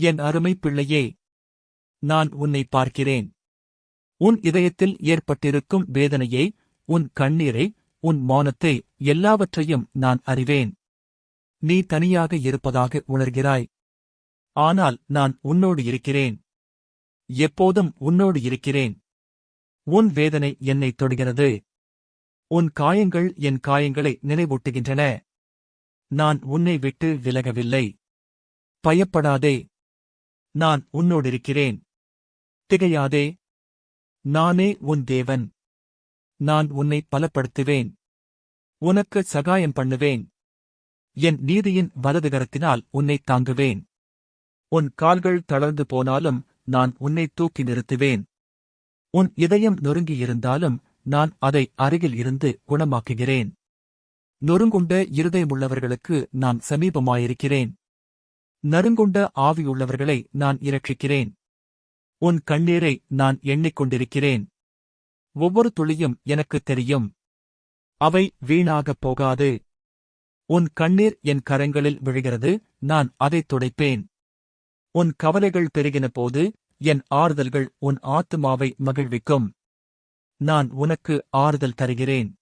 என் அருமை பிள்ளையே நான் உன்னை பார்க்கிறேன். உன் இதயத்தில் ஏற்பட்டிருக்கும் வேதனையை உன் கண்ணீரை உன் மௌனத்தை எல்லாவற்றையும் நான் அறிவேன். நீ தனியாக இருப்பதாக உணர்கிறாய். ஆனால் நான் உன்னோடு இருக்கிறேன். எப்போதும் உன்னோடு இருக்கிறேன். உன் வேதனை என்னை தொடுகிறது. உன் காயங்கள் என் காயங்களை நினைவூட்டுகின்றன. நான் உன்னை விட்டு விலகவில்லை. பயப்படாதே. நான் உன்னோடிருக்கிறேன். திகையாதே. நானே உன் தேவன். நான் உன்னை பலப்படுத்துவேன். உனக்கு சகாயம் பண்ணுவேன். என் நீதியின் வலதுகரத்தினால் உன்னை தாங்குவேன். உன் கால்கள் தளர்ந்து போனாலும் நான் உன்னை தூக்கி நிறுத்துவேன். உன் இதயம் நொறுங்கியிருந்தாலும் நான் அதை அருகில் இருந்து குணமாக்குகிறேன். நொறுங்குண்ட இருதயமுள்ளவர்களுக்கு நான் சமீபமாயிருக்கிறேன். நறுங்குண்ட ஆவியுள்ளவர்களை நான் இரட்சிக்கிறேன். உன் கண்ணீரை நான் எண்ணிக்கொண்டிருக்கிறேன். ஒவ்வொரு துளியும் எனக்குத் தெரியும். அவை வீணாகப் போகாது. உன் கண்ணீர் என் கரங்களில் விழுகிறது நான் அதைத் துடைப்பேன். உன் கவலைகள் பெருகின போது என் ஆறுதல்கள் உன் ஆத்துமாவை மகிழ்விக்கும். நான் உனக்கு ஆறுதல் தருகிறேன்.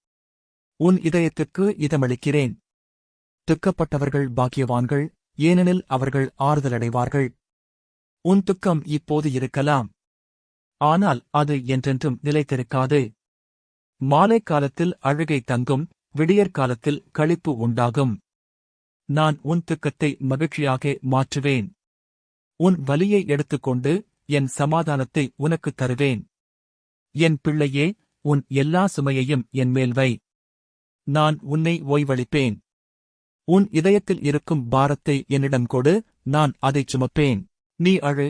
உன் இதயத்துக்கு இதமளிக்கிறேன். துக்கப்பட்டவர்கள் பாக்கியவான்கள் ஏனெனில் அவர்கள் ஆறுதலடைவார்கள். உன் துக்கம் இப்போது இருக்கலாம். ஆனால் அது என்றென்றும் நிலைத்திருக்காது. மாலை காலத்தில் அழுகை தங்கும் விடியற்காலத்தில் களிப்பு உண்டாகும். நான் உன் துக்கத்தை மகிழ்ச்சியாக மாற்றுவேன். உன் வலியை எடுத்துக்கொண்டு என் சமாதானத்தை உனக்குத் தருவேன். என் பிள்ளையே உன் எல்லா சுமையையும் என் மேல் வை. நான் உன்னை ஓய்வளிப்பேன். உன் இதயத்தில் இருக்கும் பாரத்தை என்னிடம் கொடு நான் அதைச் சுமப்பேன். நீ அழு.